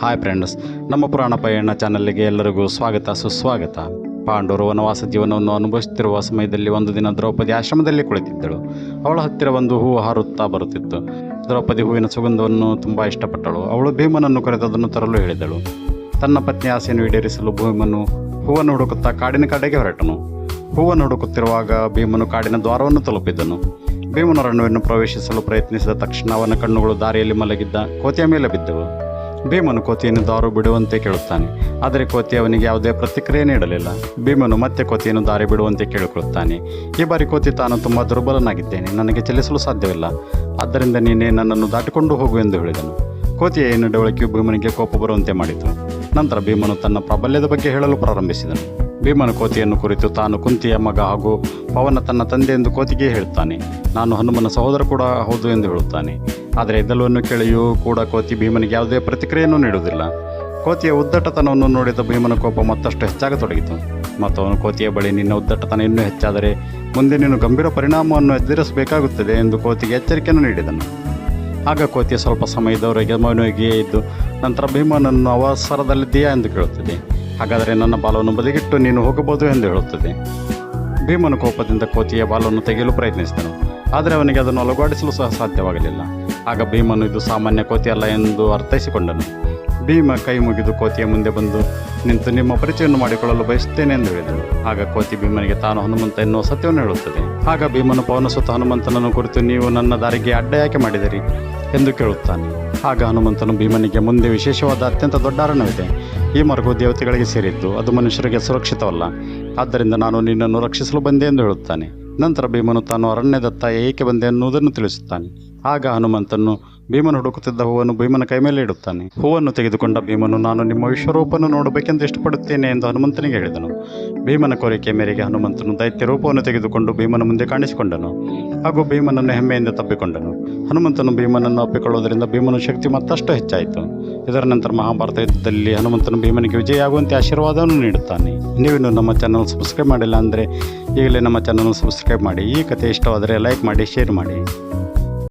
Hi friends ನಮ್ಮ ಪುರಾಣ ಪಯಣ ಚಾನಲ್ಗೆ ಎಲ್ಲರಿಗೂ ಸ್ವಾಗತ, ಸುಸ್ವಾಗತ. ಪಾಂಡವರು ವನವಾಸ ಜೀವನವನ್ನು ಅನುಭವಿಸುತ್ತಿರುವ ಸಮಯದಲ್ಲಿ ಒಂದು ದಿನ ದ್ರೌಪದಿ ಆಶ್ರಮದಲ್ಲಿ ಕುಳಿತಿದ್ದಳು. ಅವಳ ಹತ್ತಿರ ಒಂದು ಹೂವು ಹಾರುತ್ತಾ ಬರುತ್ತಿತ್ತು. ದ್ರೌಪದಿ ಹೂವಿನ ಸುಗಂಧವನ್ನು ತುಂಬ ಇಷ್ಟಪಟ್ಟಳು. ಅವಳು ಭೀಮನನ್ನು ಕರೆದು ಅದನ್ನು ತರಲು ಹೇಳಿದಳು. ತನ್ನ ಪತ್ನಿ ಆಸೆಯನ್ನು ಈಡೇರಿಸಲು ಭೀಮನು ಹೂವನ್ನು ಹುಡುಕುತ್ತಾ ಕಾಡಿನ ಕಡೆಗೆ ಹೊರಟನು. ಹೂವನ್ನು ಹುಡುಕುತ್ತಿರುವಾಗ ಭೀಮನು ಕಾಡಿನ ದ್ವಾರವನ್ನು ತಲುಪಿದನು. ಭೀಮನ ಅರಣ್ಯವನ್ನು ಪ್ರವೇಶಿಸಲು ಪ್ರಯತ್ನಿಸಿದ ತಕ್ಷಣ ಅವನ ಕಣ್ಣುಗಳು ದಾರಿಯಲ್ಲಿ ಮಲಗಿದ್ದ ಕೋತಿಯ ಮೇಲೆ ಬಿದ್ದವು. ಭೀಮನು ಕೋತಿಯನ್ನು ದಾರು ಬಿಡುವಂತೆ ಕೇಳುತ್ತಾನೆ. ಆದರೆ ಕೋತಿ ಅವನಿಗೆ ಯಾವುದೇ ಪ್ರತಿಕ್ರಿಯೆ ನೀಡಲಿಲ್ಲ. ಭೀಮನು ಮತ್ತೆ ಕೋತಿಯನ್ನು ದಾರಿ ಬಿಡುವಂತೆ ಕೇಳಿಕೊಳ್ಳುತ್ತಾನೆ. ಈ ಬಾರಿ ಕೋತಿ ತಾನು ತುಂಬ ದುರ್ಬಲನಾಗಿದ್ದೇನೆ. ನನಗೆ ಚಲಿಸಲು ಸಾಧ್ಯವಿಲ್ಲ. ಆದ್ದರಿಂದ ನೀನೇ ನನ್ನನ್ನು ದಾಟಿಕೊಂಡು ಹೋಗು ಎಂದು ಹೇಳಿದನು. ಕೋತಿಯ ಈ ನಡವಳಿಕೆಯು ಭೀಮನಿಗೆ ಕೋಪ ಬರುವಂತೆ ಮಾಡಿತು. ನಂತರ ಭೀಮನು ತನ್ನ ಪ್ರಾಬಲ್ಯದ ಬಗ್ಗೆ ಹೇಳಲು ಪ್ರಾರಂಭಿಸಿದನು. ಭೀಮನು ಕೋತಿಯನ್ನು ಕುರಿತು ತಾನು ಕುಂತಿಯ ಮಗ ಹಾಗೂ ಪವನ ತನ್ನ ತಂದೆ ಎಂದು ಕೋತಿಗೆ ಹೇಳುತ್ತಾನೆ ನಾನು ಹನುಮನ ಸಹೋದರ ಕೂಡ ಹೌದು ಎಂದು ಹೇಳುತ್ತಾನೆ. ಆದರೆ ಇದೆಲ್ಲವನ್ನು ಕೇಳಿಯೂ ಕೂಡ ಕೋತಿ ಭೀಮನಿಗೆ ಯಾವುದೇ ಪ್ರತಿಕ್ರಿಯೆಯನ್ನು ನೀಡುವುದಿಲ್ಲ. ಕೋತಿಯ ಉದ್ದಟತನವನ್ನು ನೋಡಿದ ಭೀಮನ ಕೋಪ ಮತ್ತಷ್ಟು ಹೆಚ್ಚಾಗತೊಡಗಿತು ಮತ್ತು ಅವನು ಕೋತಿಯ ಬಳಿ ನಿನ್ನ ಉದ್ದಟತನ ಇನ್ನೂ ಹೆಚ್ಚಾದರೆ ಮುಂದೆ ನೀನು ಗಂಭೀರ ಪರಿಣಾಮವನ್ನು ಎದುರಿಸಬೇಕಾಗುತ್ತದೆ ಎಂದು ಕೋತಿಗೆ ಎಚ್ಚರಿಕೆಯನ್ನು ನೀಡಿದನು. ಆಗ ಕೋತಿಯ ಸ್ವಲ್ಪ ಸಮಯದವರೆಗೆ ಮೌನವಾಗಿಯೇ ಇದ್ದು, ನಂತರ ಭೀಮನನ್ನು ಅವಸರದಲ್ಲಿದ್ದೀಯಾ ಎಂದು ಕೇಳುತ್ತದೆ. ಹಾಗಾದರೆ ನನ್ನ ಬಾಲವನ್ನು ಬದಿಗಿಟ್ಟು ನೀನು ಹೋಗಬಹುದು ಎಂದು ಹೇಳುತ್ತದೆ. ಭೀಮನ ಕೋಪದಿಂದ ಕೋತಿಯ ಬಾಲವನ್ನು ತೆಗೆಯಲು ಪ್ರಯತ್ನಿಸಿದನು. ಆದರೆ ಅವನಿಗೆ ಅದನ್ನು ಅಲುಗಾಡಿಸಲು ಸಹ ಸಾಧ್ಯವಾಗಲಿಲ್ಲ. ಆಗ ಭೀಮನು ಇದು ಸಾಮಾನ್ಯ ಕೋತಿಯಲ್ಲ ಎಂದು ಅರ್ಥೈಸಿಕೊಂಡನು. ಭೀಮ ಕೈ ಮುಗಿದು ಕೋತಿಯ ಮುಂದೆ ಬಂದು ನಿಂತು ನಿಮ್ಮ ಪರಿಚಯವನ್ನು ಮಾಡಿಕೊಳ್ಳಲು ಬಯಸುತ್ತೇನೆ ಎಂದು ಹೇಳಿದನು ಆಗ ಕೋತಿ ಭೀಮನಿಗೆ, ತಾನು ಹನುಮಂತ ಎನ್ನುವ ಸತ್ಯವನ್ನು ಹೇಳುತ್ತದೆ. ಆಗ ಭೀಮನು ಪವನಸುತ್ತ ಹನುಮಂತನನ್ನು ಕುರಿತು ನೀವು ನನ್ನ ದಾರಿಗೆ ಅಡ್ಡ ಯಾಕೆ ಮಾಡಿದಿರಿ? ಎಂದು ಕೇಳುತ್ತಾನೆ. ಆಗ ಹನುಮಂತನು ಭೀಮನಿಗೆ, ಮುಂದೆ ವಿಶೇಷವಾದ ಅತ್ಯಂತ ದೊಡ್ಡ ಅರಣ್ಯವಿದೆ. ಈ ಮಾರ್ಗವು ದೇವತೆಗಳಿಗೆ ಸೇರಿದ್ದು ಅದು ಮನುಷ್ಯರಿಗೆ ಸುರಕ್ಷಿತವಲ್ಲ. ಆದ್ದರಿಂದ ನಾನು ನಿನ್ನನ್ನು ರಕ್ಷಿಸಲು ಬಂದೆ ಎಂದು ಹೇಳುತ್ತಾನೆ. ನಂತರ ಭೀಮನು ತಾನು ಅರಣ್ಯದತ್ತ ಏಕೆ ಬಂದೆ ಎನ್ನುವುದನ್ನು ತಿಳಿಸುತ್ತಾನೆ. ಆಗ ಹನುಮಂತನು ಭೀಮನು ಹುಡುಕುತ್ತಿದ್ದ ಹೂವನ್ನು ಭೀಮನ ಕೈ ಮೇಲೆ ಇಡುತ್ತಾನೆ. ಹೂವನ್ನು ತೆಗೆದುಕೊಂಡ ಭೀಮನು, ನಾನು ನಿಮ್ಮ ವಿಶ್ವರೂಪವನ್ನು ನೋಡಬೇಕೆಂದು ಇಷ್ಟಪಡುತ್ತೇನೆ ಎಂದು ಹನುಮಂತನಿಗೆ ಹೇಳಿದನು. ಭೀಮನ ಕೋರಿಕೆ ಮೇರೆಗೆ ಹನುಮಂತನು ದೈತ್ಯ ರೂಪವನ್ನು ತೆಗೆದುಕೊಂಡು ಭೀಮನ ಮುಂದೆ ಕಾಣಿಸಿಕೊಂಡನು. ಹಾಗೂ ಭೀಮನನ್ನು ಹೆಮ್ಮೆಯಿಂದ ತಪ್ಪಿಕೊಂಡನು. ಹನುಮಂತನು ಭೀಮನನ್ನು ಅಪ್ಪಿಕೊಳ್ಳುವುದರಿಂದ ಭೀಮನ ಶಕ್ತಿ ಮತ್ತಷ್ಟು ಹೆಚ್ಚಾಯಿತು. ಇದರ ನಂತರ ಮಹಾಭಾರತ ಯುದ್ಧದಲ್ಲಿ ಹನುಮಂತನು ಭೀಮನಿಗೆ ವಿಜಯ ಆಗುವಂತೆ ಆಶೀರ್ವಾದವನ್ನು ನೀಡುತ್ತಾನೆ. ನೀವಿನ್ನು ನಮ್ಮ ಚಾನಲ್ ಸಬ್ಸ್ಕ್ರೈಬ್ ಮಾಡಿಲ್ಲ ಅಂದರೆ ಈಗಲೇ ನಮ್ಮ ಚಾನಲ್ ಸಬ್ಸ್ಕ್ರೈಬ್ ಮಾಡಿ. ಈ ಕಥೆ ಇಷ್ಟವಾದರೆ ಲೈಕ್ ಮಾಡಿ ಶೇರ್ ಮಾಡಿ.